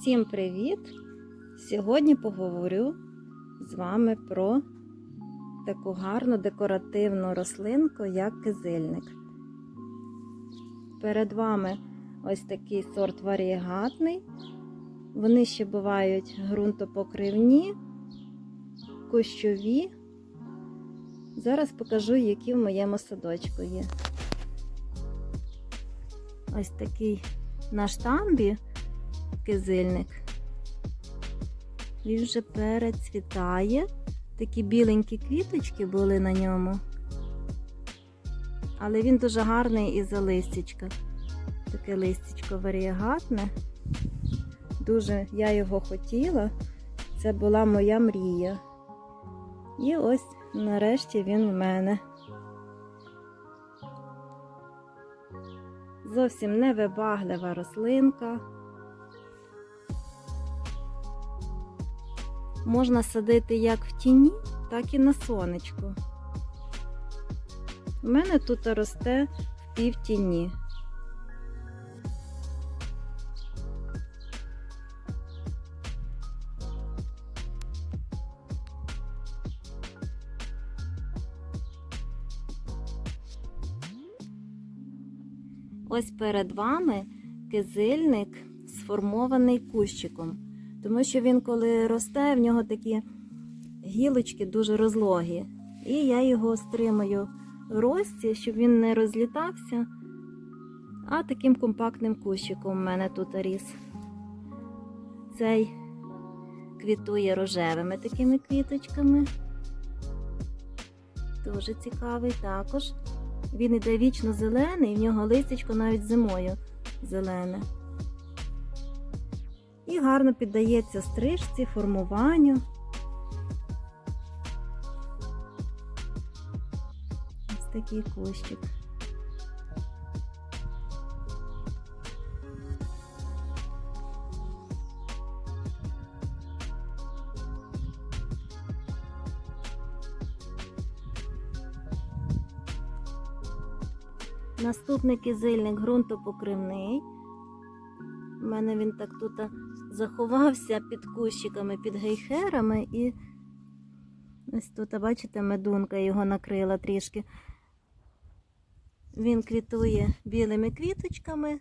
Всім привіт! Сьогодні поговорю з вами про таку гарну декоративну рослинку, як кизильник. Перед вами ось такий сорт варієгатний. Вони ще бувають ґрунтопокривні, кущові. Зараз покажу, які в моєму садочку є. Ось такий на штамбі кизильник. Він вже перецвітає. Такі біленькі квіточки були на ньому. Але він дуже гарний і за листячка. Таке листячко варієгатне. Дуже я його хотіла. Це була моя мрія. І ось нарешті він в мене. Зовсім невибаглива рослинка. Можна садити як в тіні, так і на сонечку. У мене тут росте в півтіні. Ось перед вами кизильник сформований кущиком. Тому що він, коли росте, в нього такі гілочки дуже розлогі. І я його стримую в рості, щоб він не розлітався. А таким компактним кущиком у мене тут ріс. Цей квітує рожевими такими квіточками. Дуже цікавий також. Він іде вічно зелений, в нього листячко навіть зимою зелене. І гарно піддається стрижці, формуванню. Ось такий кущик. Наступний кизильник ґрунтопокривний. У мене він так тут заховався під кущиками, під гейхерами, і ось тут, бачите, медунка його накрила трішки. Він квітує білими квіточками.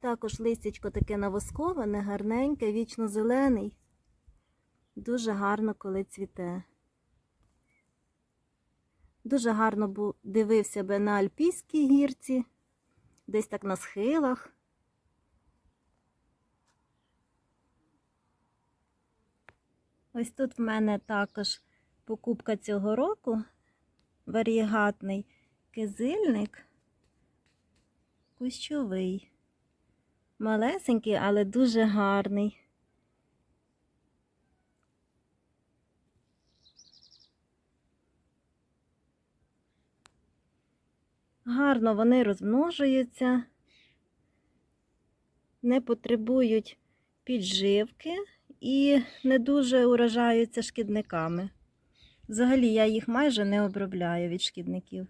Також листячко таке навосковане, гарненьке, вічно зелений. Дуже гарно, коли цвіте. Дуже гарно дивився би на Альпійській гірці, десь так на схилах. Ось тут в мене також покупка цього року варієгатний кизильник кущовий. Малесенький, але дуже гарний. Гарно вони розмножуються, не потребують підживки і не дуже уражаються шкідниками. Взагалі я їх майже не обробляю від шкідників.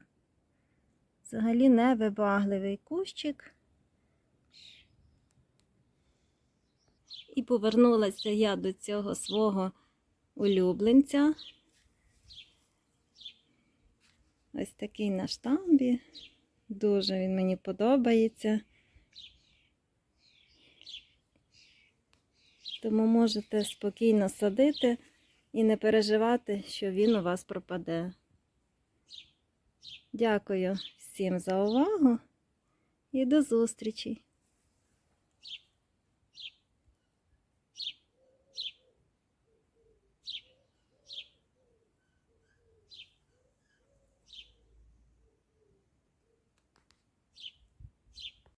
Взагалі невибагливий кущик. І повернулася я до цього свого улюбленця. Ось такий на штамбі. Дуже він мені подобається. Тому можете спокійно садити і не переживати, що він у вас пропаде. Дякую всім за увагу і до зустрічі!